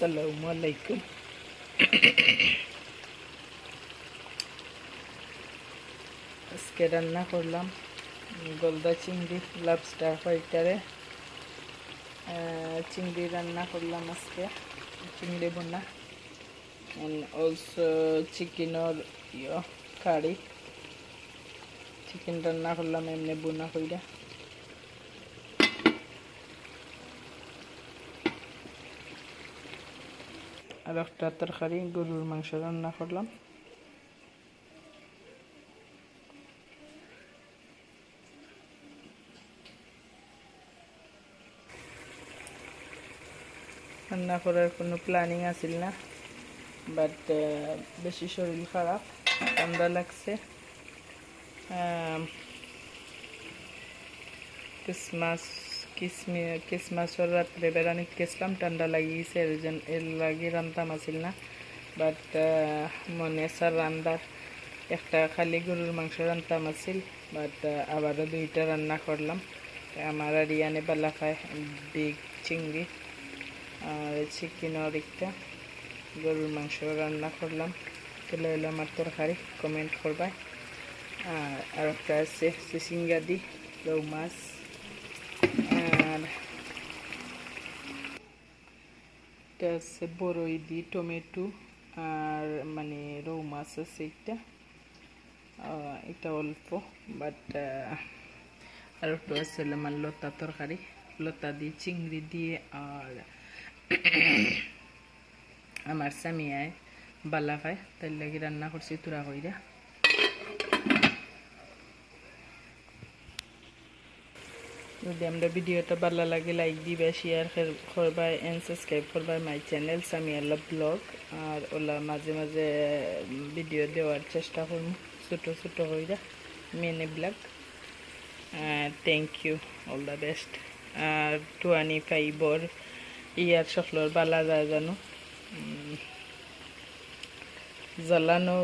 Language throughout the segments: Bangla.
আসসালামু আলাইকুম। আজকে রান্না করলাম গলদা চিংড়ি লাবস্টার হোয়াইটারে চিংড়ি রান্না করলাম আজকে, চিংড়ি বোনা chicken or ইয়ে কারি চিকেন রান্না করলাম, এমনি বোনা কইরা। আর একটা তরকারি গরুর মাংস রান্না করলাম। রান্না করার কোনো প্ল্যানিং আছিল না বাট বেশি শরীর খারাপ, ঠান্ডা লাগছে। ক্রিসমাস কিসমি রাত্রে বেড়ানিত গেছিলাম, ঠান্ডা লাগিয়েছে, এর জন্য এর লাগে রান্তাম আছিল না। বাট মনে স্যার রান্দার, একটা খালি গরুর মাংস রান্তাম আছিল বাট আবারও দুইটা রান্না করলাম। আমার আর ইয়ানে বেলা খায়, বিগ চিংড়ি আর চিকেনের একটা। গরুর মাংস রান্না করলাম। চলে এলো আমার তরকারি কমেন্ট করবাই আর একটা আছে, চিচিঙ্গা দি রৌ মাছ আর এটা আছে বড়ই দি, টমেটো আর মানে রৌ মাছ আছে একটা এটা অল্প বাট আর একটু আছে আমার লতা তরকারি। লতা দিয়ে চিংড়ি দিয়ে আর আমার স্বামীয়ায় বালা খায় তাই লাগি রান্না করছি তুরা কইরা। যদি আমরা ভিডিওটা ভালো লাগে লাইক দিবা শেয়ার করবা এন্ড সাবস্ক্রাইব করবা মাই চ্যানেল সামিয়াল্লা ব্লগ আর ওলা মাঝে মাঝে ভিডিও দেওয়ার চেষ্টা করব, ছোট ছোট হইরা মেনে blog thank you all the best R twenty five year সকলের বালা যায় জানো? জ্বালানো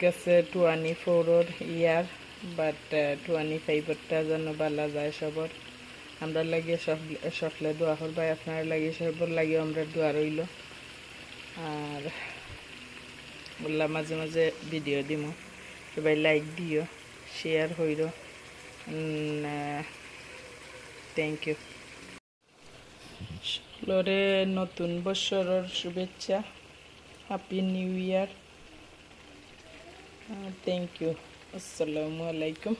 গেছে টুয়ানি ফোরর ইয়ার। বাট টুয়ানি ফাইভরটা যেন বালা যায় সবর। আমরা লাগিয়ে সব, সকলে দোয়া করবাই আপনারা লাগিয়ে সবর লাগিয়ে আমরা দোয়া রইল। আর বললাম মাঝে মাঝে ভিডিও দিমো। সবাই লাইক দিও শেয়ার হইল থ্যাংক ইউ সকলরে নতুন বছরের শুভেচ্ছা। Happy new year thank you আসসালামু আলাইকুম।